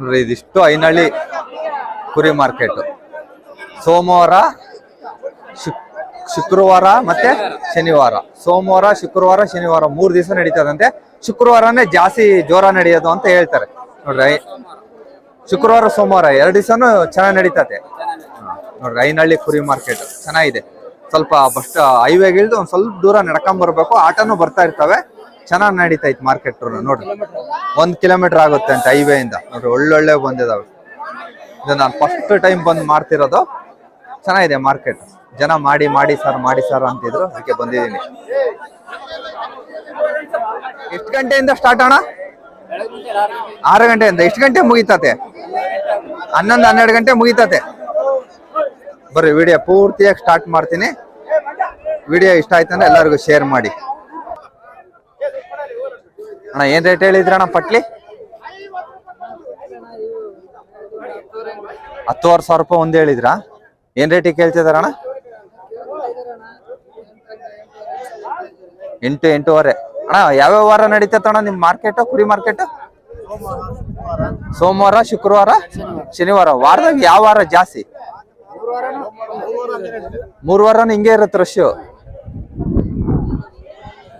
ನೋಡ್ರಿ ಇದಿಷ್ಟು ಐನಳ್ಳಿ ಕುರಿ ಮಾರ್ಕೆಟ್. ಸೋಮವಾರ, ಶುಕ್- ಶುಕ್ರವಾರ ಮತ್ತೆ ಶನಿವಾರ. ಸೋಮವಾರ, ಶುಕ್ರವಾರ, ಶನಿವಾರ ಮೂರ್ ದಿವಸ ನಡೀತದಂತೆ. ಶುಕ್ರವಾರನೇ ಜಾಸ್ತಿ ಜೋರ ನಡೆಯೋದು ಅಂತ ಹೇಳ್ತಾರೆ. ನೋಡ್ರಿ ಶುಕ್ರವಾರ, ಸೋಮವಾರ ಎರಡು ದಿವಸನು ಚೆನ್ನಾಗಿ ನಡೀತತೆ. ನೋಡ್ರಿ, ಐನಳ್ಳಿ ಕುರಿ ಮಾರ್ಕೆಟ್ ಚೆನ್ನಾಗಿದೆ. ಸ್ವಲ್ಪ ಬಸ್ ಹೈವೇಗೆ ಇಳ್ದು ಒಂದ್ ಸ್ವಲ್ಪ ದೂರ ನಡ್ಕೊಂಡ್ ಬರ್ಬೇಕು. ಆಟೋನು ಬರ್ತಾ ಇರ್ತವೆ. ಚೆನ್ನಾಗಿ ಇತ್ತು ಮಾರ್ಕೆಟ್ ನೋಡ್ರಿ. ಒಂದ್ ಕಿಲೋಮೀಟರ್ ಆಗುತ್ತೆ ಅಂತ ಹೈವೇ ಇಂದ. ನೋಡ್ರಿ, ಒಳ್ಳೊಳ್ಳೆ ಬಂದಿದಾವೆ. ಇದು ನಾನು ಫಸ್ಟ್ ಟೈಮ್ ಬಂದ್ ಮಾಡ್ತಿರೋದು. ಚೆನ್ನಾಗಿದೆ ಮಾರ್ಕೆಟ್ ಜನ ಮಾಡಿ ಮಾಡಿ ಸರ್ ಮಾಡಿ ಸರ್ ಅಂತಿದ್ರು. ಅದಕ್ಕೆ ಬಂದಿದ್ದೀನಿ. ಎಷ್ಟು ಗಂಟೆಯಿಂದ ಸ್ಟಾರ್ಟ್ ಅಣ್ಣ? ಆರು ಗಂಟೆಯಿಂದ. ಎಷ್ಟು ಗಂಟೆ ಮುಗಿತತೆ? ಹನ್ನೊಂದು, ಹನ್ನೆರಡು ಗಂಟೆ ಮುಗಿತತೆ? ಬರ್ರಿ ವಿಡಿಯೋ ಪೂರ್ತಿಯಾಗಿ ಸ್ಟಾರ್ಟ್ ಮಾಡ್ತೀನಿ. ವಿಡಿಯೋ ಇಷ್ಟ ಆಯ್ತಂದ್ರೆ ಎಲ್ಲರಿಗೂ ಶೇರ್ ಮಾಡಿ. ಅಣ್ಣ, ಏನ್ ರೇಟ್ ಹೇಳಿದ್ರ ಅಣ್ಣ ಪಟ್ಲಿ? ಹತ್ತುವರೆ ಸಾವಿರ ರೂಪಾಯಿ ಒಂದ್ ಹೇಳಿದ್ರಾ? ಏನ್ ರೇಟಿಗೆ ಕೇಳ್ತಿದಾರಣ್ಣ ಎಂಟು, ಎಂಟೂವರೆ. ಅಣ್ಣ, ಯಾವ್ಯಾವ ವಾರ ನಡೀತೈತಣ್ಣ ನಿಮ್ ಮಾರ್ಕೆಟ್ ಕುರಿ ಮಾರ್ಕೆಟ್ ಸೋಮವಾರ, ಶುಕ್ರವಾರ, ಶನಿವಾರ. ವಾರದಾಗ ಯಾವ ವಾರ ಜಾಸ್ತಿ? ಮೂರ್ ವಾರ ಹಿಂಗೆ ಇರುತ್ತೆ ರಶ್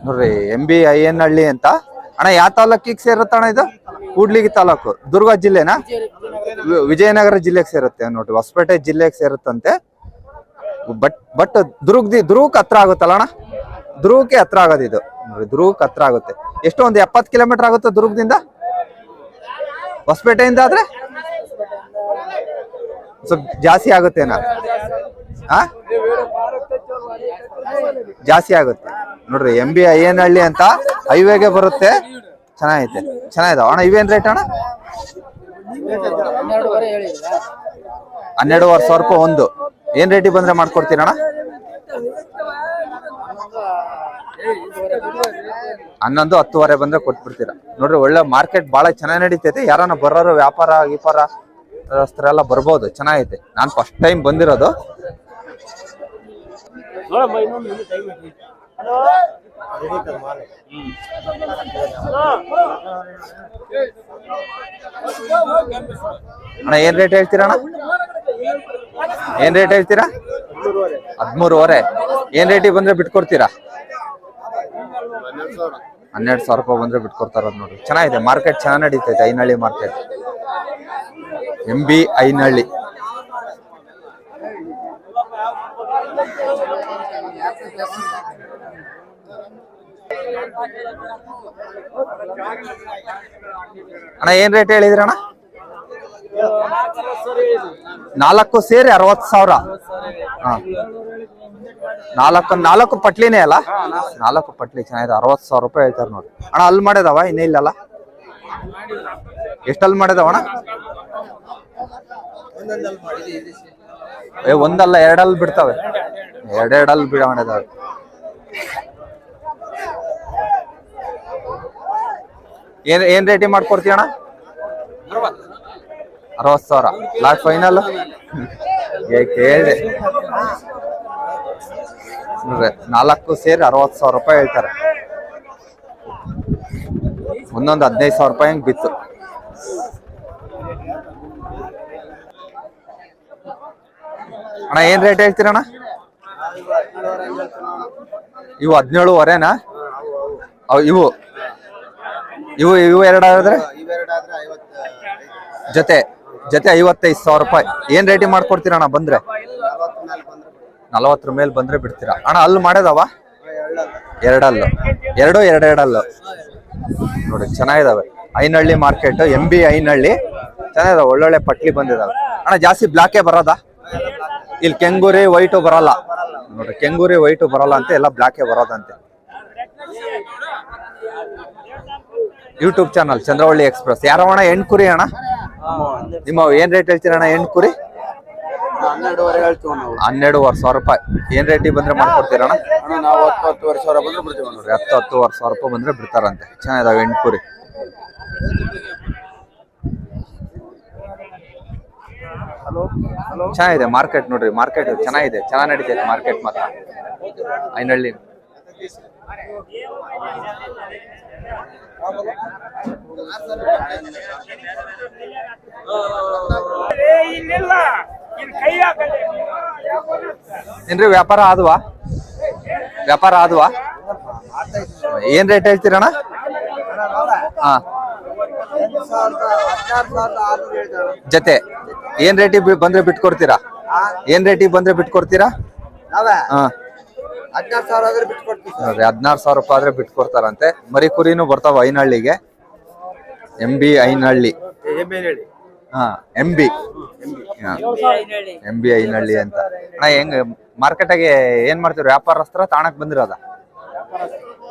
ನೋಡ್ರಿ ಎಂ ಬಿ ಐ ಎನ್ ಹಳ್ಳಿ ಅಂತ. ಅಣ್ಣ, ಯಾವ ತಾಲೂಕಿಗೆ ಸೇರುತ್ತಣ್ಣ ಇದು? ಕೂಡ್ಲಿಗಿ ತಾಲೂಕು. ದುರ್ಗ ಜಿಲ್ಲೆನಾ? ವಿಜಯನಗರ ಜಿಲ್ಲೆಗೆ ಸೇರುತ್ತೆ ನೋಡಿ ಹೊಸಪೇಟೆ ಜಿಲ್ಲೆಗೆ ಸೇರುತ್ತಂತೆ. ಬಟ್ ಬಟ್ ದುರ್ಗದಿ, ದುರ್ಗಕ್ಕೆ ಹತ್ರ ಆಗುತ್ತಲ್ಲ ಅಣ್ಣ? ದುರ್ಗಕ್ಕೆ ಹತ್ರ ಆಗೋದು ಇದು. ನೋಡಿ ದುರ್ಗಕ್ಕೆ ಹತ್ರ ಆಗುತ್ತೆ. ಎಷ್ಟು ಒಂದು ಎಪ್ಪತ್ತು ಕಿಲೋಮೀಟರ್ ಆಗುತ್ತೆ ದುರ್ಗದಿಂದ? ಹೊಸಪೇಟೆಯಿಂದ ಆದ್ರೆ? ಸ್ವಲ್ಪ ಜಾಸ್ತಿ ಆಗುತ್ತೇನಾ? ಆ? ಜಾಸ್ತಿ ಆಗುತ್ತೆ. ನೋಡ್ರಿ ಎಂ ಬಿ ಹಳ್ಳಿ ಅಂತ ಹೈವೇಗೆ ಬರುತ್ತೆ. ಚೆನ್ನಾಗೈತೆ. ಚೆನ್ನಾಗಿದೆ. ಅಣ್ಣ, ಇವೇನ್ ರೇಟ್ ಅಣ್ಣ? ಹನ್ನೆರಡುವರೆ ಸಾವಿರ ರೂಪಾಯಿ ಒಂದು. ಏನ್ ರೇಟಿಗೆ ಬಂದ್ರೆ ಮಾಡ್ಕೊಡ್ತೀರಣ್ಣ ಹನ್ನೊಂದು, ಹತ್ತುವರೆ ಬಂದ್ರೆ ಕೊಟ್ಬಿಡ್ತೀರಾ. ನೋಡ್ರಿ, ಒಳ್ಳೆ ಮಾರ್ಕೆಟ್ ಬಹಳ ಚೆನ್ನಾಗಿ ನಡೀತೈತೆ. ಯಾರನ್ನ ಬರೋರು, ವ್ಯಾಪಾರ, ಗೀಪಾರ ಎಲ್ಲ ಬರ್ಬೋದು. ಚೆನ್ನಾಗೈತೆ. ನಾನ್ ಫಸ್ಟ್ ಟೈಮ್ ಬಂದಿರೋದು. ಅಣ್ಣ, ಏನ್ ರೇಟ್ ಹೇಳ್ತೀರಾ ಅಣ್ಣ? ಏನ್ ರೇಟ್ ಹೇಳ್ತೀರಾ? ಹದ್ಮೂರುವರೆ. ಏನ್ ರೇಟಿಗೆ ಬಂದ್ರೆ ಬಿಟ್ಕೊಡ್ತೀರಾ? ಹನ್ನೆರಡು ಸಾವಿರ ರೂಪಾಯಿ ಬಂದ್ರೆ ಬಿಟ್ಕೊಡ್ತಾರ ನೋಡ್ರಿ ಚೆನ್ನಾಗಿದೆ ಮಾರ್ಕೆಟ್ ಚೆನ್ನಾಗಿ ನಡೀತೈತೆ Ainahalli market M B Ainahalli ಅಣ್ಣ, ಏನ್ ರೇಟ್ ಹೇಳಿದ್ರಣ್ಣ ನಾಲ್ಕು ಸೇರಿ ಅರವತ್ತು ಸಾವಿರ. ನಾಲ್ಕು ನಾಲ್ಕು ಪಟ್ಲಿನೇ ಅಲ್ಲ? ನಾಲ್ಕು ಪಟ್ಲಿ, ಚೆನ್ನಾಗಿದೆ. ಅರವತ್ ಸಾವಿರ ರೂಪಾಯಿ ಹೇಳ್ತಾರೆ ನೋಡಿ. ಅಣ್ಣ, ಅಲ್ಲಿ ಮಾಡಿದವ? ಇನ್ನೇ ಇಲ್ಲಲ್ಲ? ಎಷ್ಟಲ್ಲಿ ಮಾಡಿದಾವ ಅಣ್ಣ? ಏ, ಒಂದಲ್ಲ, ಎರಡಲ್ಲಿ ಬಿಡ್ತಾವೆ. ಎರಡೆರಡಲ್ಲಿ ಬಿಡೋಣ ಇದಾವೆ ಏನ್ ಏನ್ ರೇಟಿ ಮಾಡ್ಕೊಡ್ತೀಯ ಅಣ್ಣ? ಅರವತ್ ಸಾವಿರ. ಲಾಸ್ಟ್ ಫೈನಲ್ ನೋಡ್ರಿ, ನಾಲ್ಕು ಸೇರಿ ಅರವತ್ ಸಾವಿರ ರೂಪಾಯಿ ಹೇಳ್ತಾರೆ. ಒಂದೊಂದು ಹದಿನೈದು ಸಾವಿರ ರೂಪಾಯಿ ಹಂಗ್ ಬಿತ್ತು. ಅಣ್ಣ, ಏನ್ ರೇಟ್ ಹೇಳ್ತೀರಣ್ಣ ಇವು ಹದಿನೇಳುವರೆನಾ ಇವು. ಇವು ಇವು ಎರಡಾದ್ರೆ ಜೊತೆ ಜೊತೆ ಐವತ್ತೈದು ಸಾವಿರ ರೂಪಾಯಿ. ಏನ್ ರೇಟಿಂಗ್ ಮಾಡ್ಕೊಡ್ತೀರಣ್ಣ ಬಂದ್ರೆ? ನಲವತ್ತರ ಮೇಲೆ ಬಂದ್ರೆ ಬಿಡ್ತೀರಾ? ಅಣ್ಣ ಅಲ್ಲಿ ಮಾಡೋದವ? ಎರಡಲ್ಲು. ಎರಡು ಎರಡೆರಡಲ್ಲು ನೋಡಿ, ಚೆನ್ನಾಗಿದಾವೆ. Ainahalli market, M B Ainahalli. ಚೆನ್ನಾಗಿದಾವೆ, ಒಳ್ಳೊಳ್ಳೆ ಪಟ್ಲಿ ಬಂದಿದಾವೆ. ಅಣ್ಣ, ಜಾಸ್ತಿ ಬ್ಲಾಕೇ ಬರೋದಾ? ಇಲ್ಲಿ ಕೆಂಗೂರಿ ವೈಟು ಬರಲ್ಲ. ನೋಡ್ರಿ ಕೆಂಗೂರಿ ವೈಟು ಬರಲ್ಲ ಅಂತ ಎಲ್ಲ ಬ್ಲ್ಯಾಕೇ ಬರೋದಂತೆ. ಯೂಟ್ಯೂಬ್ ಚಾನಲ್ ಚಂದ್ರವಳ್ಳಿ ಎಕ್ಸ್ಪ್ರೆಸ್ ಯಾರವಣ ಹೆಣ್ ಕುರಿ ಅಣ್ಣ? ನಿಮ್ಮ ಏನ್ ರೇಟ್ ಹೇಳ್ತೀರಣ್ಣ ಎಂಟು ಕುರಿ ಹನ್ನೆರಡುವರೆ ಸಾವಿರ ರೂಪಾಯಿ. ಏನ್ ರೇಟಿಗೆ ಬಂದ್ರೆ ಮಾಡ್ಕೊಡ್ತೀರಣ್ಣ? ಅಣ್ಣ ಹತ್ತು ಹತ್ತುವರೆ ಸಾವಿರ ಬಂದ್ರೆ ಬಿಡ್ತೀವಿ ಹತ್ತು ಹತ್ತುವರೆ ಸಾವಿರ ರೂಪಾಯಿ ಬಂದ್ರೆ ಬಿಡ್ತಾರಂತೆ. ಚೆನ್ನಾಗಿದಾವೆ ಹೆಣ್ ಕುರಿ ಚೆನ್ನಾಗಿದೆ ಮಾರ್ಕೆಟ್ ನೋಡ್ರಿ ಮಾರ್ಕೆಟ್ ಚೆನ್ನಾಗಿದೆ ಚೆನ್ನಾಗಿ ನಡೀತೈತೆ ಮಾರ್ಕೆಟ್ ಮಾತ್ರ. ಐನಹಳ್ಳಿ ಏನ್ರಿ ವ್ಯಾಪಾರ ಆದ್ವಾ? ವ್ಯಾಪಾರ ಆದ್ವಾ? ಏನ್ ರೇಟ್ ಹೇಳ್ತೀರಣ್ಣ? ಹಾ. ಜೊತೆ. ಏನ್ ರೇಟಿ ಬಂದ್ರೆ ಬಿಟ್ಕೊಡ್ತೀರಾ? ಏನ್ ರೇಟಿ ಬಂದ್ರೆ ಬಿಟ್ಕೊಡ್ತೀರಾ? ಹಾ. ಹದಿನಾರು ಸಾವಿರ ಆದ್ರೆ ಬಿಟ್ಕೊಡ್ತೀವಿ ನೋಡ್ರಿ ಹದಿನಾರು ಸಾವಿರ ರೂಪಾಯಿ ಆದ್ರೆ ಬಿಟ್ಕೊಡ್ತಾರಂತೆ. ಮರಿ ಕುರಿನು ಬರ್ತಾವ ಐನಹಳ್ಳಿಗೆ. M B Ainahalli. ಹಾ M B. M B Ainahalli ಅಂತ. ಅಣ್ಣ ಹೆಂಗ್ ಮಾರ್ಕೆಟಾಗೆ ಏನ್ ಮಾಡ್ತೀರಿ? ವ್ಯಾಪಾರಸ್ತ್ರ ತಾಣಕ್ ಬಂದಿರೋದ?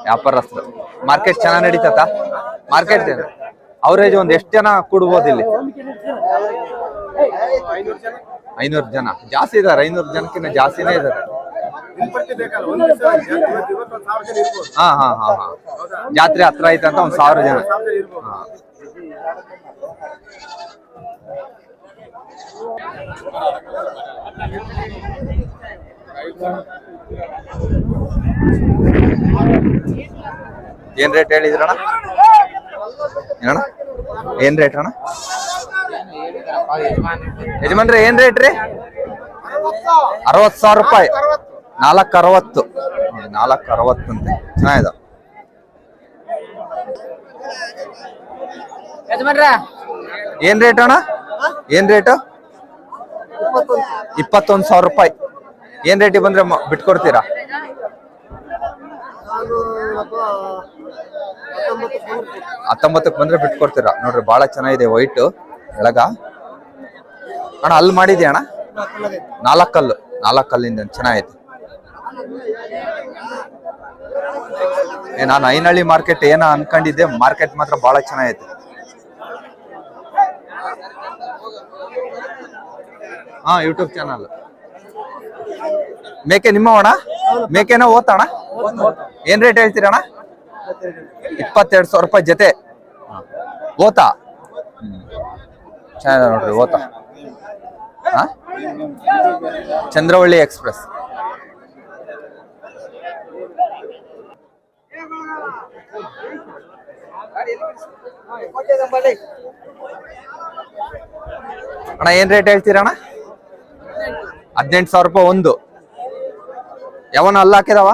ವ್ಯಾಪಾರಸ್ತ್ರ ಮಾರ್ಕೆಟ್ ಚೆನ್ನಾಗ್ ನಡೀತತ? ಮಾರ್ಕೆಟ್ ಅವರೇಜ್ ಒಂದ್ ಎಷ್ಟ್ ಜನ ಕೂಡ್ಬೋದು ಇಲ್ಲಿ? ಐನೂರು ಜನ? ಜಾಸ್ತಿ ಇದಾರೆ ಐನೂರು ಜನಕ್ಕಿಂತ ಜಾಸ್ತಿನೇ ಇದಾರೆ. ಹಾ ಹಾ ಹಾ ಹಾ. ಜಾತ್ರೆ ಹತ್ರ ಐತೆ ಅಂತ ಒಂದ್ ಸಾವಿರ ಜನ. ಹಾ. ಏನ್ ರೇಟ್ ಹೇಳಿದ್ರಣ್ಣ? ಏನಣ್ಣ? ಏನ್ ರೇಟ್ ಅಣ್ಣ? ಯಜಮಾನ್ರಿ ಏನ್ ರೇಟ್ ರೀ? ಅರವತ್ ಸಾವಿರ ರೂಪಾಯಿ. ನಾಲ್ಕು ಅರವತ್ತು ನಾಲ್ಕು ಅರವತ್ತು ಅಂತ. ಚೆನ್ನಾಗಿದೆ. ಏನ್ ರೇಟ್ ಅಣ್ಣ? ಏನ್ ರೇಟ್ ಇಪ್ಪತ್ತೊಂದು ಸಾವಿರ ರೂಪಾಯಿ. ಏನ್ ರೇಟಿಗೆ ಬಂದ್ರೆ ಬಿಟ್ಕೊಡ್ತೀರಾ? ಹತ್ತೊಂಬತ್ತಕ್ಕೆ ಬಂದ್ರೆ ಬಿಟ್ಕೊಡ್ತೀರಾ? ನೋಡ್ರಿ ಬಹಳ ಚೆನ್ನಾಗಿದೆ ವೈಟ್. ಎಳಗ? ಅಣ್ಣ, ಅಲ್ಲಿ ಮಾಡಿದ್ಯಾ ಅಣ್ಣ? ನಾಲ್ಕಲ್ಲು ನಾಲ್ಕಲ್ಲಿಂದ ಚೆನ್ನಾಗೈತೆ. ಏ, ನಾನು ಐನಹಳ್ಳಿ ಮಾರ್ಕೆಟ್ ಏನೋ ಅನ್ಕೊಂಡಿದ್ದೆ, ಮಾರ್ಕೆಟ್ ಮಾತ್ರ ಬಹಳ ಚೆನ್ನಾಗೈತೆ. ಹಾ, ಯೂಟ್ಯೂಬ್ ಚಾನಲ್. ಮೇಕೆ ನಿಮ್ಮವಣ ಮೇಕೆನ ಓತಣ ಏನ್ ರೇಟ್ ಹೇಳ್ತೀರಣ್ಣ ಇಪ್ಪತ್ತೆರಡು ಸಾವಿರ ರೂಪಾಯಿ ಜೊತೆ. ಓತಾ ಚೆನ್ನಾಗಿದೆ ನೋಡ್ರಿ, ಓತ? ಹಾ ಚಂದ್ರವಳ್ಳಿ ಎಕ್ಸ್ಪ್ರೆಸ್. ಅಣ್ಣ, ಏನ್ ರೇಟ್ ಹೇಳ್ತೀರಣ್ಣ ಹದಿನೆಂಟು ಸಾವಿರ ರೂಪಾಯಿ ಒಂದು. ಯಾವನ ಅಲ್ಲ ಹಾಕಿದಾವ?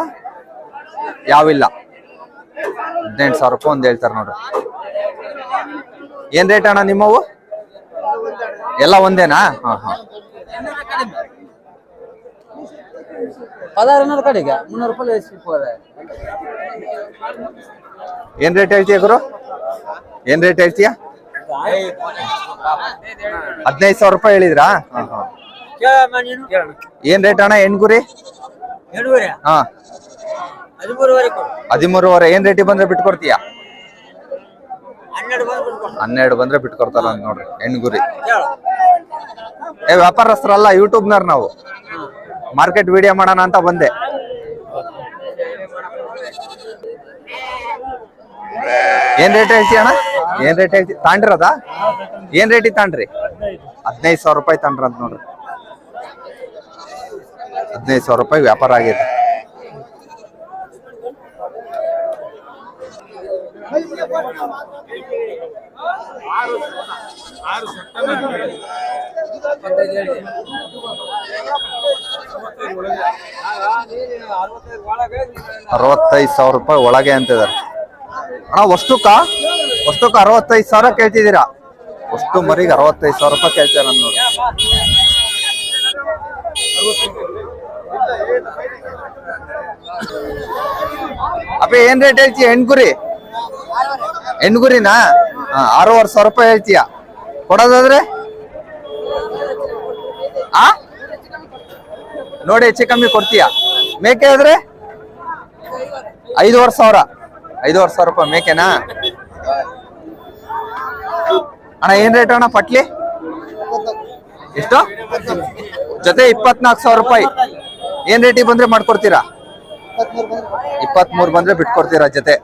ಯಾವಿಲ್ಲ. ಹದಿನೆಂಟು ಸಾವಿರ ರೂಪಾಯಿ ಒಂದು ಹೇಳ್ತಾರೆ ನೋಡ್ರಿ. ಏನ್ ರೇಟ್ ಅಣ್ಣ ನಿಮ್ಮವು? ಎಲ್ಲ ಒಂದೇನಾ? ಹಾ ಕಡೆಗೆ? ಮುನ್ನೂರು ರೂಪಾಯಿ ಏನ್ ರೇಟ್ ಹೇಳ್ತೀಯ ಗುರು? ಏನ್ ರೇಟ್ ಹೇಳ್ತೀಯ? ಹದಿನೈದು ಸಾವಿರ ರೂಪಾಯಿ ಹೇಳಿದ್ರಾ? ಹಾ, ಹಾ. ಏನ್ ರೇಟ್ ಅಣ್ಣ ಹೆಣ್ಗುರಿ? ಗುರಿ ಹಾ. ಹದಿಮೂರುವರೆ ಏನ್ ರೇಟಿಗೆ ಬಂದ್ರೆ ಬಿಟ್ಕೊಡ್ತೀಯ? ಹನ್ನೆರಡು ಬಂದ್ರೆ ಬಿಟ್ಕೊಡ್ತಾರ. ಅಂತ ನೋಡ್ರಿ ಹೆಣ್ಗುರಿ. ಗುರಿ ಏ ವ್ಯಾಪಾರಸ್ಥರಲ್ಲ ಯೂಟ್ಯೂಬ್ನರ್ ನಾವು. ಮಾರ್ಕೆಟ್ ವಿಡಿಯೋ ಮಾಡೋಣ ಅಂತ ಬಂದೆ. ಏನ್ ರೇಟ್ ಹೇಳ್ತಿ ಅಣ್ಣ? ಏನ್ ರೇಟ್ ಹೇಳ್ತಿ? ತಾಂಡ್ರದ? ಏನ್ ರೇಟಿಗೆ ತಾಂಡ್ರಿ? ಹದಿನೈದು ಸಾವಿರ ರೂಪಾಯಿ ತಾಂಡ್ರ ಅಂತ ನೋಡ್ರಿ. ಹದಿನೈದು ಸಾವಿರ ರೂಪಾಯಿ ವ್ಯಾಪಾರ ಆಗೈತೆ ಅರವತ್ತೈದು ಸಾವಿರ ರೂಪಾಯಿ ಒಳಗೆ ಅಂತಿದ್ದಾರೆ. ಅಣ್ಣ ವಸ್ತುಕ? ವಸ್ತುಕ ಅರವತ್ತೈದು ಸಾವಿರ ಕೇಳ್ತಿದ್ದೀರಾ? ವಸ್ತು ಮರಿಗೆ ಅರವತ್ತೈದು ಸಾವಿರ ರೂಪಾಯಿ ಕೇಳ್ತಾರೆ ನೋಡಿ. ಅಪ್ಪ ಏನ್ ರೇಟ್ ಹೇಳ್ತೀಯ ಹೆಣ್ಗುರಿ? ಹೆಣ್ಗುರಿನಾ? ಆರೂವರೆ ಸಾವಿರ ರೂಪಾಯಿ ಹೇಳ್ತೀಯ. ಕೊಡೋದಾದ್ರೆ? ಆ? ನೋಡಿ, ಹೆಚ್ಚು ಕಮ್ಮಿ ಕೊಡ್ತೀಯ. ಮೇಕೆ ಆದ್ರೆ? ಐದುವರೆ ಸಾವಿರ. ಐದುವರೆ ಸಾವಿರ ರೂಪಾಯಿ ಮೇಕೆನಾ? ಅಣ್ಣ, ಏನ್ ರೇಟ್ ಅಣ್ಣ ಪಟ್ಲಿ? ಎಷ್ಟು? ಜೊತೆ ಇಪ್ಪತ್ನಾಲ್ಕು ಸಾವಿರ ರೂಪಾಯಿ. ಏನ್ ರೇಟಿಗೆ ಬಂದ್ರೆ ಮಾಡ್ಕೊಡ್ತೀರಾ? ಇಪ್ಪತ್ಮೂರು ಬಂದ್ರೆ ಬಿಟ್ಕೊಡ್ತೀರಾ ಜೊತೆ.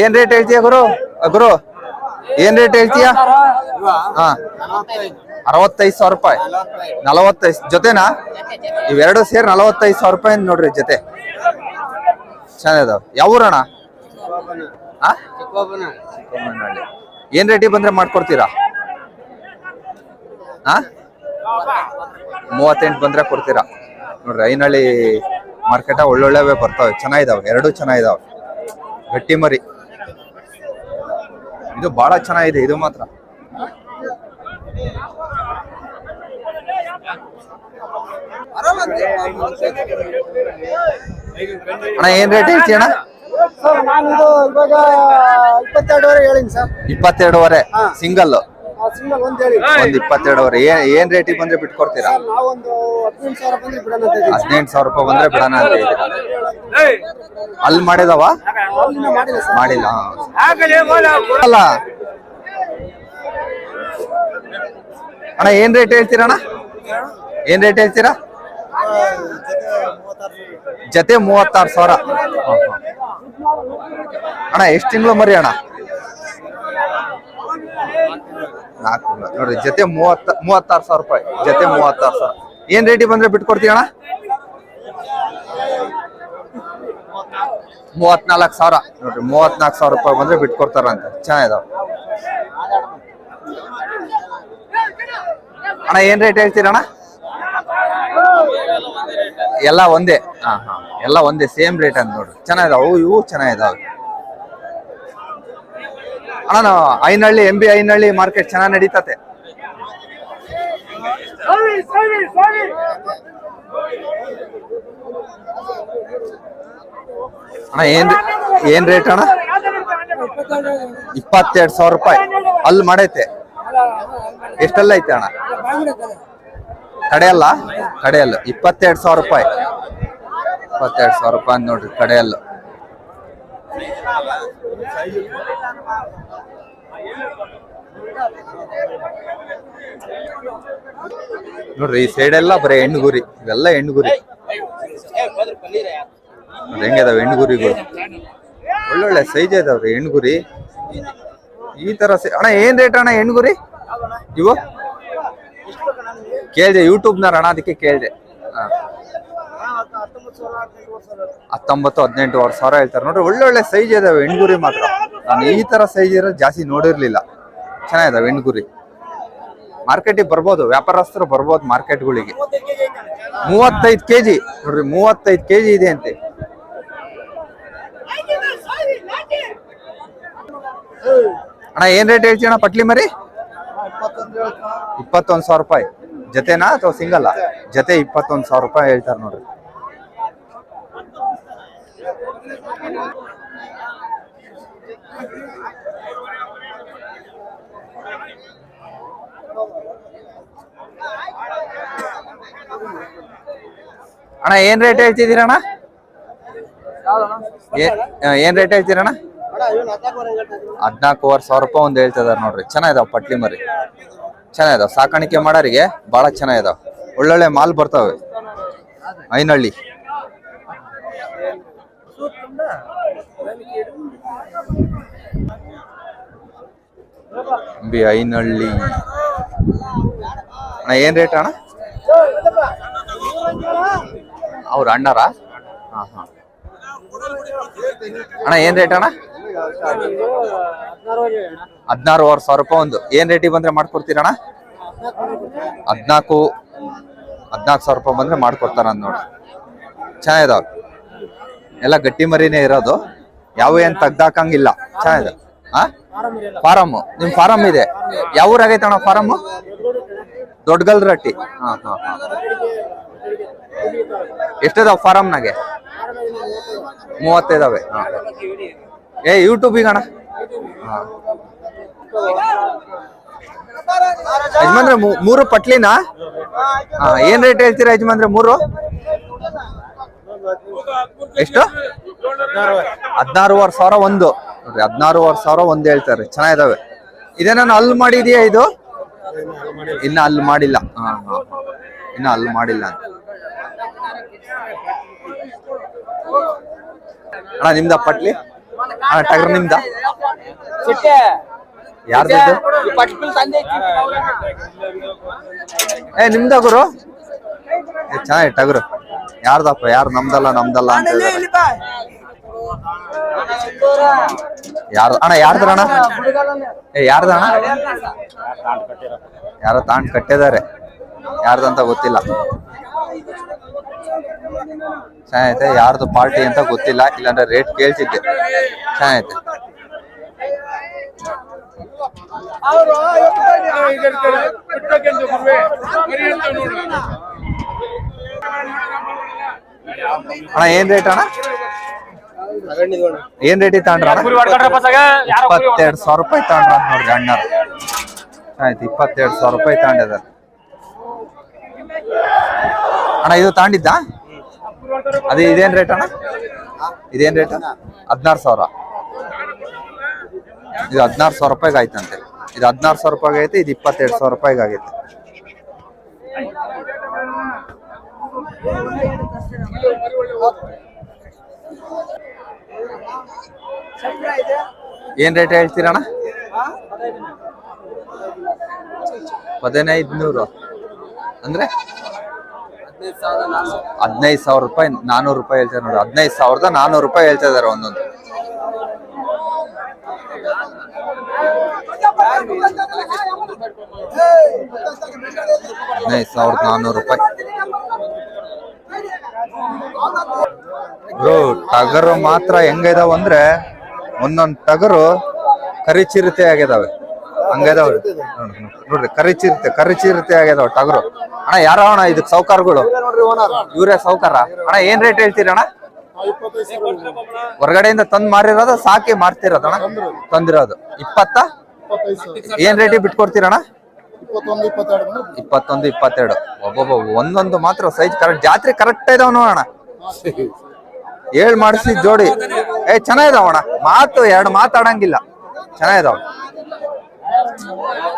ಏನ್ ರೇಟ್ ಹೇಳ್ತೀಯ ಗುರು? ಗುರು, ಏನ್ ರೇಟ್ ಹೇಳ್ತೀಯ? ಹಾ. ಅರವತ್ತೈದು ಸಾವಿರ ರೂಪಾಯಿ. ನಲವತ್ತೈದು ಜೊತೆನಾ? ಇವೆರಡು ಸೇರಿ ನಲವತ್ತೈದು ಸಾವಿರ ರೂಪಾಯಿ ನೋಡ್ರಿ ಜೊತೆ. ಚೆನ್ನಾಗಿದಾವ. ಯಾವ ಊರಣ. ಏನ್ ರೇಟಿಗೆ ಬಂದ್ರೆ ಮಾಡ್ಕೊಡ್ತೀರಾ? ಆ? ಮೂವತ್ತೆಂಟು ಬಂದ್ರೆ ಕೊಡ್ತೀರಾ? ನೋಡ್ರಿ ಐನಳ್ಳಿ ಮಾರ್ಕೆಟ ಒಳ್ಳೊಳ್ಳೆವೆ ಬರ್ತಾವೆ ಚೆನ್ನಾಗಿದಾವೆ ಎರಡು ಚೆನ್ನಾಗಿದಾವೆ. ಗಟ್ಟಿ ಮರಿ. ಇದು ಬಹಳ ಚೆನ್ನಾಗಿದೆ ಇದು ಮಾತ್ರ. ಅಣ್ಣ ಏನ್ ರೇಟ್ ಹೇಳ್ತಿ ಅಣ್ಣ? ಇವಾಗ ಇಪ್ಪತ್ತೆರಡುವರೆ ಹೇಳಿನಿ ಸರ್. ಇಪ್ಪತ್ತೆರಡುವರೆ ಸಿಂಗಲ್ ಒಂದ್ ಇಪ್ಪತ್ತೆರಡು ಅವ್ರ ಇಪ್ಪತ್ತೆರಡುವರೆ ಏನ್ ರೇಟ್ ರೇಟಿಗೆ ಬಂದ್ರೆ ಬಿಟ್ಕೊಡ್ತೀರಾ? ಹದಿನೆಂಟು ಸಾವಿರ ರೂಪಾಯಿ ಬಂದ್ರೆ ಬಿಡೋಣ ಅಂತ ಇದ್ದೀರಾ? ಅಲ್ಲಿ ಮಾಡಿದವ? ಮಾಡಿಲ್ಲ ಅಲ್ಲ. ಅಣ್ಣ ಏನ್ ರೇಟ್ ಹೇಳ್ತೀರಾ ಅಣ್ಣ? ಏನ್ ರೇಟ್ ಹೇಳ್ತೀರಾ? ಜೊತೆ ಮೂವತ್ತಾರು ಸಾವಿರ. ಅಣ್ಣ ಎಷ್ಟು ತಿಂಗಳು ಮರಿ ಅಣ್ಣ? ನಾಲ್ಕು. ನೋಡ್ರಿ, ಜೊತೆ ಮೂವತ್ತ, ಮೂವತ್ತಾರು ಸಾವಿರ ರೂಪಾಯಿ. ಜೊತೆ ಮೂವತ್ತಾರು ಸಾವಿರ. ಏನ್ ರೇಟಿಗೆ ಬಂದ್ರೆ ಬಿಟ್ಕೊಡ್ತೀಯ ಅಣ್ಣ? ಮೂವತ್ನಾಲ್ಕು ಸಾವಿರ. ನೋಡ್ರಿ, ಮೂವತ್ನಾಲ್ಕು ಸಾವಿರ ರೂಪಾಯಿ ಬಂದ್ರೆ ಬಿಟ್ಕೊಡ್ತಾರಂತೆ ಚೆನ್ನಾಗಿದಾವ ಅಣ್ಣ, ಏನ್ ರೇಟ್ ಹೇಳ್ತೀರಣ್ಣ ಎಲ್ಲ ಒಂದೇ. ಹಾ ಹಾ. ಎಲ್ಲ ಒಂದೇ, ಸೇಮ್ ರೇಟ್ ಅಂತ ನೋಡ್ರಿ. ಚೆನ್ನಾಗಿದಾವ ಇವು ಚೆನ್ನಾಗಿದಾವೆ ಅಣ್ಣ Ainahalli M B Ainahalli market ಚೆನ್ನಾಗಿ ನಡೀತತೆ. ಅಣ್ಣ, ಏನ್ ಏನ್ ರೇಟ್ ಅಣ್ಣ? ಇಪ್ಪತ್ತೆರಡು ಸಾವಿರ ರೂಪಾಯಿ. ಅಲ್ಲಿ ಮಾಡೈತೆ. ಎಷ್ಟೆಲ್ಲ ಐತೆ ಅಣ್ಣ? ಕಡೆಯಲ್ಲ? ಕಡೆಯಲ್ಲ. ಇಪ್ಪತ್ತೆರಡು ಸಾವಿರ ರೂಪಾಯಿ. ಇಪ್ಪತ್ತೆರಡು ಸಾವಿರ ರೂಪಾಯಿ ನೋಡ್ರಿ, ಕಡೆಯಲ್ಲ. ನೋಡ್ರಿ, ಈ ಸೈಡ್ ಎಲ್ಲ ಬರೀ ಹೆಣ್ಣುಗುರಿ, ಇವೆಲ್ಲ ಹೆಣ್ಣುಗುರಿ. ಗುರಿ ಹೆಂಗಿದಾವೆ ಹೆಣ್ಣುಗುರಿಗಳು? ಒಳ್ಳೊಳ್ಳೆ ಸೈಜ್ ಇದಾವ್ರಿ ಹೆಣ್ಗುರಿ ಈ ತರ ಅಣ್ಣ, ಏನ್ ರೇಟ್ ಅಣ್ಣ ಹೆಣ್ಗುರಿ ಇವು? ಕೇಳ್ದೆ ಯೂಟ್ಯೂಬ್ನಾರ ಅಣ್ಣ, ಅದಕ್ಕೆ ಕೇಳ್ದೆ. ಹಾ. ಹತ್ತೊಂಬತ್ತು ಹದಿನೆಂಟುವರೆ ಸಾವಿರ ಹೇಳ್ತಾರೆ. ನೋಡ್ರಿ, ಒಳ್ಳೊಳ್ಳೆ ಸೈಜ್ ಇದಾವೆ, ಹೆಣ್ಗುರಿ ಮಾತ್ರ. ನಾನು ಈ ತರ ಸೈಜ್ ಇರೋದು ಜಾಸ್ತಿ ನೋಡಿರ್ಲಿಲ್ಲ. ಚೆನ್ನಾಗಿದಾವೆ ಹೆಣ್ಗುರಿ. ಮಾರ್ಕೆಟಿಗೆ ಬರ್ಬೋದು, ವ್ಯಾಪಾರಸ್ಥರು ಬರ್ಬೋದು ಮಾರ್ಕೆಟ್ಗಳಿಗೆ ಮೂವತ್ತೈದು ಕೆಜಿ, ನೋಡ್ರಿ, ಮೂವತ್ತೈದು ಕೆಜಿ ಇದೆ ಅಂತೆ. ಅಣ್ಣ, ಏನ್ ರೇಟ್ ಹೇಳ್ತೀವಿ ಅಣ್ಣ ಪಟ್ಲಿ ಮರಿ? ಇಪ್ಪತ್ತೊಂದು ಸಾವಿರ ರೂಪಾಯಿ. ಜತೆನಾ ಅಥವಾ ಸಿಂಗಲ್ಲ ಜತೆ ಇಪ್ಪತ್ತೊಂದು ಸಾವಿರ ರೂಪಾಯಿ ಹೇಳ್ತಾರೆ ನೋಡ್ರಿ. ಅಣ್ಣ, ಏನ್ ರೇಟ್ ಹೇಳ್ತಿದ್ದೀರಣ್ಣ? ಏ- ಏನ್ ರೇಟ್ ಹೇಳ್ತೀರಣ್ಣ? ಹದ್ನಾಲ್ಕೂವರೆ ಸಾವಿರ ರೂಪಾಯಿ ಒಂದು ಹೇಳ್ತಿದಾರೆ ನೋಡ್ರಿ. ಚೆನ್ನಾಗಿದಾವ ಪಟ್ಲಿ ಮರಿ. ಚೆನ್ನಾಗಿದಾವ. ಸಾಕಾಣಿಕೆ ಮಾಡೋರಿಗೆ ಬಹಳ ಚೆನ್ನಾಗಿದಾವ. ಒಳ್ಳೊಳ್ಳೆ ಮಾಲ್ ಬರ್ತಾವೆ. ಐನಹಳ್ಳಿ ಬಿ ಐನಹಳ್ಳಿ ಅಣ್ಣ, ಏನ್ ರೇಟ್ ಅಣ್ಣ? ಅವ್ರ ಅಣ್ಣರ? ಅಣ್ಣ, ಏನ್ ರೇಟ್ ಅಣ್ಣ? ಹದಿನಾರುವರೆ ಸಾವಿರ ರೂಪಾಯಿ ಒಂದು. ಏನ್ ರೇಟಿಗೆ ಬಂದ್ರೆ ಮಾಡ್ಕೊಡ್ತೀರಣ್ಣ ಹದಿನಾಲ್ಕು, ಹದ್ನಾಲ್ಕು ಸಾವಿರ ರೂಪಾಯಿ ಬಂದ್ರೆ ಮಾಡ್ಕೊಡ್ತಾರ ನೋಡಿ. ಚೆನ್ನಾಗಿದಾವ ಎಲ್ಲ ಗಟ್ಟಿ ಮರಿನೇ ಇರೋದು. ಯಾವ ಏನ್ ತೆಗ್ದಾಕಂಗಿಲ್ಲ. ಚೆನ್ನಾಗಿದೆ. ಫಾರಮ್ ನಿಮ್ ಫಾರಮ್ ಇದೆ. ಯಾವ ಊರಾಗೈತೆ ಅಣ್ಣ ಫಾರಮ್ ದೊಡ್ಡಗಲ್ ರಟ್ಟಿ ಹಾ ಹಾ ಹಾ. ಎಷ್ಟಿದಾವ ಫಾರಮ್ನಾಗೆ ಮೂವತ್ತೈದಾವೆ? ಏ ಯೂಟ್ಯೂಬಿಗೆ ಅಣ್ಣ. ಹಾ. ಯಜಮಾನ್ರೆ ಮೂರು ಪಟ್ಲಿನಾ? ಹಾ, ಏನ್ ರೇಟ್ ಹೇಳ್ತೀರಾ ಯಜಮಾನ್ರೆ, ಮೂರು? ಎಷ್ಟು? ಹದಿನಾರುವರೆ ಸಾವಿರ ಒಂದು. ನೋಡ್ರಿ, ಹದಿನಾರುವರೆ ಸಾವಿರ ಒಂದು ಹೇಳ್ತಾರೆ. ಚೆನ್ನಾಗಿದಾವೆ. ಇದೇನ ಅಲ್ಲಿ ಮಾಡಿದ್ಯಾ ಇದು? ಇನ್ನ ಅಲ್ಲಿ ಮಾಡಿಲ್ಲ. ಹಾ ಹಾ. ಇನ್ನ ಅಲ್ಲಿ ಮಾಡಿಲ್ಲ ಅಂತ. ಅಣ್ಣ ನಿಮ್ದ ಪಟ್ಲಿ? ಅಣ್ಣ ಟಗರ್ ನಿಮ್ದ? ಯಾರ್ದು ಏ ನಿಮ್ದ ಗುರು? ಚೆನ್ನಾಗಿ ಟಗರು. ಯಾರ್ದಪ್ಪ ಯಾರು ನಮ್ದಲ್ಲ ನಮ್ದಲ್ಲ ಅಂತ ಯಾರು ಅಣ್ಣ ಯಾರ್ದ್ರ ಅಣ್ಣ? ಏ ಯಾರ್ದ ಅಣ್ಣ? ಯಾರೋ ತಾಂಡ್ ಕಟ್ಟಿದ್ದಾರೆ. ಯಾರ್ದಂತ ಗೊತ್ತಿಲ್ಲ. ಚೆನ್ನಾಗೈತೆ, ಯಾರ್ದು ಪಾರ್ಟಿ ಅಂತ ಗೊತ್ತಿಲ್ಲ, ಇಲ್ಲಾಂದ್ರೆ ರೇಟ್ ಕೇಳ್ತಿದ್ದೆ. ಚೆನ್ನಾಗೈತೆ. ಅಣ್ಣ, ಏನ್ ರೇಟ್ ಅಣ್ಣ? ಏನ್ ರೇಟ್ ತಗೊಂಡ್ರ ಇಪ್ಪತ್ತೆರಡು ಸಾವಿರ ರೂಪಾಯಿ ತಗೊಂಡ್ರ ನೋಡ್ರಿ ಅಣ್ಣ ಆಯ್ತು ಇಪ್ಪತ್ತೆರಡು ಸಾವಿರ ರೂಪಾಯಿ ತಗೊಂಡಿದ್ದಾರೆ. ಅಣ್ಣ ಇದು ತಾಂಡಿದ್ದ ಅದೇ ಇದೇನ್ ರೇಟ್ ಅಣ್ಣ? ಇದೇನ್ ರೇಟ್ ಹದಿನಾರು ಸಾವಿರ. ಇದು ಹದಿನಾರು ಸಾವಿರ ರೂಪಾಯಿಗೆ ಆಯ್ತಂತೆ. ಇದು ಹದಿನಾರು ಸಾವಿರ ರೂಪಾಯಿಗೆ ಐತೆ ಇದು ಇಪ್ಪತ್ತೆರಡು ಸಾವಿರ ರೂಪಾಯಿಗೆ ಆಗೈತೆ. ಏನ್ ರೇಟ್ ಹೇಳ್ತೀರಣ್ಣ ಹದಿನೈದು ನೂರು. ಅಂದ್ರೆ? ಹದಿನೈದು ಸಾವಿರ ರೂಪಾಯಿ, ನಾನೂರು ರೂಪಾಯಿ ಹೇಳ್ತಾರೆ ನೋಡಿ. ಹದಿನೈದು ಸಾವಿರದ ನಾನೂರು ರೂಪಾಯಿ ಹೇಳ್ತಾ ಇದಾರೆ ಒಂದೊಂದು. ಹದಿನೈದು ಸಾವಿರದ ನಾನೂರು ರೂಪಾಯಿ. ಟಗರು ಮಾತ್ರ ಹೆಂಗಿದಾವ ಅಂದ್ರೆ ಒಂದೊಂದು ಟಗರು ಕರಿ ಚಿರತೆ ಆಗಿದಾವೆ. ಹಂಗಿದಾವ ನೋಡ್ರಿ ಕರಿ ಚಿರತೆ ಕರಿ ಚಿರತೆ ಆಗಿದಾವ ಟಗರು. ಅಣ್ಣ ಯಾರ ಅಣ್ಣ ಇದಕ್ ಸೌಕಾರಗಳು ಇವ್ರೇ ಸೌಕಾರ ಅಣ್ಣ ಏನ್ ರೇಟ್ ಹೇಳ್ತೀರ ಅಣ್ಣ? ಹೊರಗಡೆಯಿಂದ ತಂದ್ ಮಾರಿರೋದು ಸಾಕಿ ಮಾರ್ತಿರೋದು ಅಣ್ಣ? ತಂದಿರೋದು. ಇಪ್ಪತ್ತ? ಏನ್ ರೇಟಿಗೆ ಬಿಟ್ಕೊಡ್ತೀರಣ್ಣ ಇಪ್ಪತ್ತೊಂದು ಇಪ್ಪತ್ತೆರಡು ಇಪ್ಪತ್ತೊಂದು ಇಪ್ಪತ್ತೆರಡು. ಒಬ್ಬೊಬ್ಬ ಒಂದೊಂದು ಮಾತ್ರ ಸೈಜ್ ಕರೆಕ್ಟ್ ಜಾತ್ರೆ ಕರೆಕ್ಟ್ ಇದಾವ ಅಣ್ಣ. ಹೇಳ್ ಮಾಡಿಸಿ ಜೋಡಿ. ಏ ಚೆನ್ನಾಗಿದಾವಣ ಮಾತು ಎರಡು ಮಾತಾಡಂಗಿಲ್ಲ. ಚೆನ್ನಾಗಿದಾವ.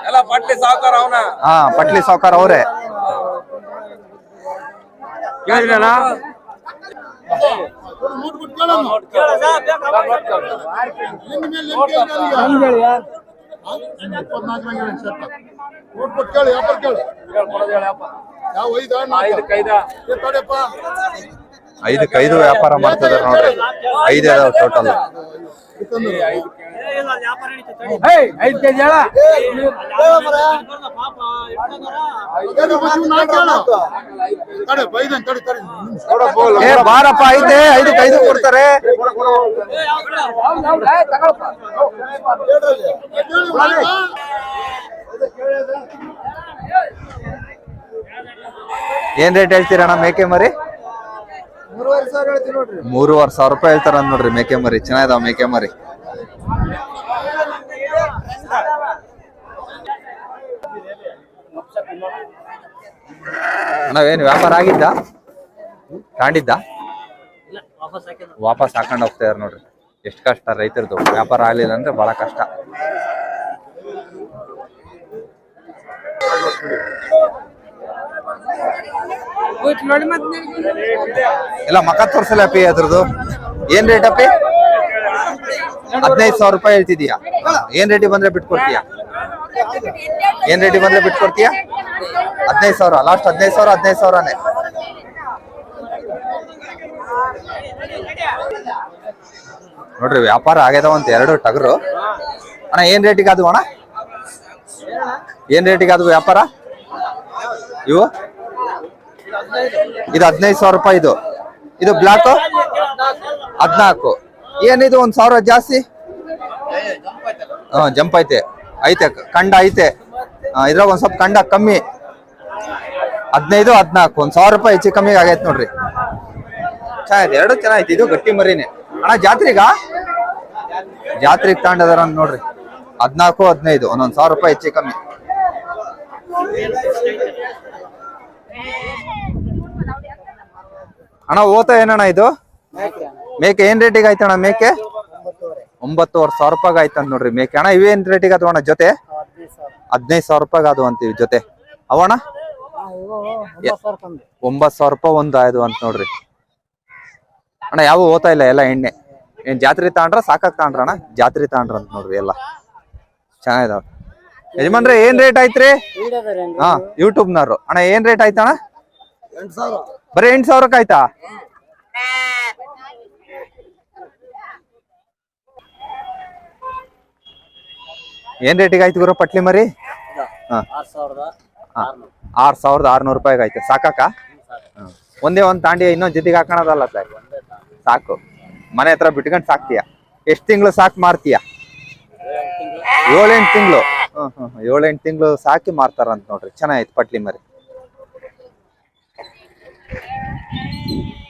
ಎಲ್ಲ ಪಟ್ಲಿ ಸಾವುಕಾರ ಅವನ. ಹಾ ಪಟ್ಲಿ ಸಾವ್ಕಾರ ಅವರೇ. ಕೇಳಿದ್ರಲ್ಲ ನೋಡ್ಬಿಟ್ಟು ಕೇಳಿ ವ್ಯಾಪಾರ ಕೇಳಿ. ಯಾವ ಐದ ತಡೆಯಪ್ಪ ಐದಕ್ಕೆ ಐದು ವ್ಯಾಪಾರ ಮಾಡ್ತಿದಾರೆ ನೋಡ್ರಿ. ಐದು ಅದಾವ ಟೋಟಲ್ ಐದು ಕೆಜಿ ಹೇಳ ತಡೆ ಬೈದನ್ ತಡಿ ತಡಿ ಏ ಬಾರಪ್ಪ ಐತೆ ಐದಕ್ಕೆ ಐದು ಕೊಡ್ತಾರೆ. ಏನ್ ರೇಟ್ ಹೇಳ್ತೀರಣ್ಣ ಮೇಕೆ ಮರಿ? ಮೂರುವರೆ ಸಾವಿರ ರೂಪಾಯಿ ಹೇಳ್ತಾರ ನೋಡ್ರಿ, ಮೇಕೆ ಮರಿ. ಚೆನ್ನಾಗಿದಾವ ಮೇಕೆ ಮರಿ. ನಾವೇನು ವ್ಯಾಪಾರ ಆಗಿದ್ದ? ಕಾಂಡಿದ್ದ ವಾಪಸ್ ಹಾಕೊಂಡು ಹೋಗ್ತಾ ಇದಾರೆ ನೋಡ್ರಿ. ಎಷ್ಟು ಕಷ್ಟ ರೈತರದು. ವ್ಯಾಪಾರ ಆಗ್ಲಿಲ್ಲ ಅಂದ್ರೆ ಬಹಳ ಕಷ್ಟ. ಎಲ್ಲ ಮಕ ತೋರ್ಸಲ್ಲ ಅಪ್ಪಿ ಅದ್ರದ್ದು? ಏನ್ ರೇಟ್ ಅಪ್ಪಿ? ಹದಿನೈದು ಸಾವಿರ ರೂಪಾಯಿ ಹೇಳ್ತಿದ್ಯಾ? ಏನ್ ರೇಟಿಗೆ ಬಂದ್ರೆ ಬಿಟ್ಕೊಡ್ತೀಯಾ? ಏನ್ ರೇಟಿಗೆ ಬಂದ್ರೆ ಬಿಟ್ಕೊಡ್ತೀಯಾ? ಹದಿನೈದು ಸಾವಿರ ಲಾಸ್ಟ್ ಹದಿನೈದು ಸಾವಿರ, ಹದಿನೈದು ಸಾವಿರನೇ. ನೋಡ್ರಿ, ವ್ಯಾಪಾರ ಆಗ್ಯದವಂತ ಎರಡು ಟಗರು. ಅಣ್ಣ, ಏನ್ ರೇಟಿಗೆ ಅದು ಅಣ್ಣ? ಏನ್ ರೇಟಿಗೆ ಅದು ವ್ಯಾಪಾರ? ಇವು? ಇದು ಹದಿನೈದು ಸಾವಿರ ರೂಪಾಯಿ ಇದು. ಇದು ಬ್ಲಾಕ್ ಹದಿನಾಲ್ಕು. ಏನಿದು ಒಂದ್ ಸಾವಿರ ಜಾಸ್ತಿ? ಹಾ, ಜಂಪ್ ಐತೆ. ಐತೆ, ಕಂಡ ಐತೆ. ಇದ್ರಾಗ ಒಂದ್ ಸ್ವಲ್ಪ ಕಂಡ ಕಮ್ಮಿ. ಹದಿನೈದು, ಹದಿನಾಲ್ಕು. ಒಂದ್ ಸಾವಿರ ರೂಪಾಯಿ ಹೆಚ್ಚು ಕಮ್ಮಿ ಆಗೈತೆ ನೋಡ್ರಿ. ಚೆನ್ನಾಗಿದೆ ಎರಡು ಚೆನ್ನಾಗೈತೆ. ಇದು ಗಟ್ಟಿ ಮರಿನೇ. ಅಣ್ಣ, ಜಾತ್ರೆಗ? ಜಾತ್ರೆಗೆ ತಗೊಂಡದಾರ ನೋಡ್ರಿ. ಹದಿನಾಲ್ಕು, ಹದಿನೈದು. ಒಂದೊಂದು ಸಾವಿರ ರೂಪಾಯಿ ಹೆಚ್ಚು ಕಮ್ಮಿ. ಅಣ್ಣ ಓತ ಏನಣ್ಣ ಇದು? ಮೇಕೆ ಏನ್ ರೇಟಿಗೆ ಆಯ್ತಣ್ಣ ಮೇಕೆ? ಒಂಬತ್ತುವರೆ ಸಾವಿರ ರೂಪಾಯಿ ಆಯ್ತಂತ ನೋಡ್ರಿ ಮೇಕೆ. ಅಣ್ಣ ಇವೇನ್ ರೇಟಿಗೆ ಅದು ಅಣ್ಣ ಜೊತೆ? ಹದಿನೈದು ಸಾವಿರ ರೂಪಾಯಿಗೆ ಅದು ಅಂತೀವಿ ಜೊತೆ. ಅವಣ್ಣ ಒಂಬತ್ ಸಾವಿರ ರೂಪಾಯಿ ಒಂದು ಆಯ್ದು ಅಂತ ನೋಡ್ರಿ. ಅಣ್ಣ ಯಾವ ಓತಾ ಇಲ್ಲ ಎಲ್ಲ ಎಣ್ಣೆ. ಏನ್ ಜಾತ್ರೆ ತಾಂಡ್ರ ಸಾಕಾಗ್ ತಾಂಡ್ರ ಅಣ್ಣ? ಜಾತ್ರೆ ತಾಂಡ್ರ ಅಂತ ನೋಡ್ರಿ ಎಲ್ಲ. ಚೆನ್ನಾಗಿದಾವ. ಯಜಮಾನ್ರೆ ಏನ್ ರೇಟ್ ಆಯ್ತ್ರಿ? ಹಾ ಯೂಟ್ಯೂಬ್ನವ್ರು ಅಣ್ಣ ಏನ್ ರೇಟ್ ಆಯ್ತಣ್ಣ? ಬರೀ ಎಂಟು ಸಾವಿರಕ್ಕಾಯ್ತಾ ಏನ್ ರೇಟಿಗೆ ಆಯ್ತು ಗುರು ಪಟ್ಲಿ ಮರಿ? ಆರ್ ಸಾವಿರದ ಆರ್ನೂರು ರೂಪಾಯಿಗೆ ಆಯ್ತು. ಸಾಕಾಕ? ಒಂದೇ ಒಂದ್ ತಾಂಡಿ ಇನ್ನೊಂದ್ ಜೊತೆಗೆ ಹಾಕೋಣದಲ್ಲ ಸರ್ ಸಾಕು. ಮನೆ ಹತ್ರ ಬಿಟ್ಕೊಂಡು ಸಾಕ್ತೀಯ? ಎಷ್ಟ್ ತಿಂಗಳು ಸಾಕು ಮಾರ್ತೀಯ? ಏಳೆಂಟು ತಿಂಗಳು. ಹ್ಮ್ ಹ್ಮ್ ಏಳೆಂಟು ತಿಂಗಳು ಸಾಕಿ ಮಾರ್ತಾರಂತ ನೋಡ್ರಿ. ಚೆನ್ನಾಗಿತ್ತು ಪಟ್ಲಿ ಮರಿ. there and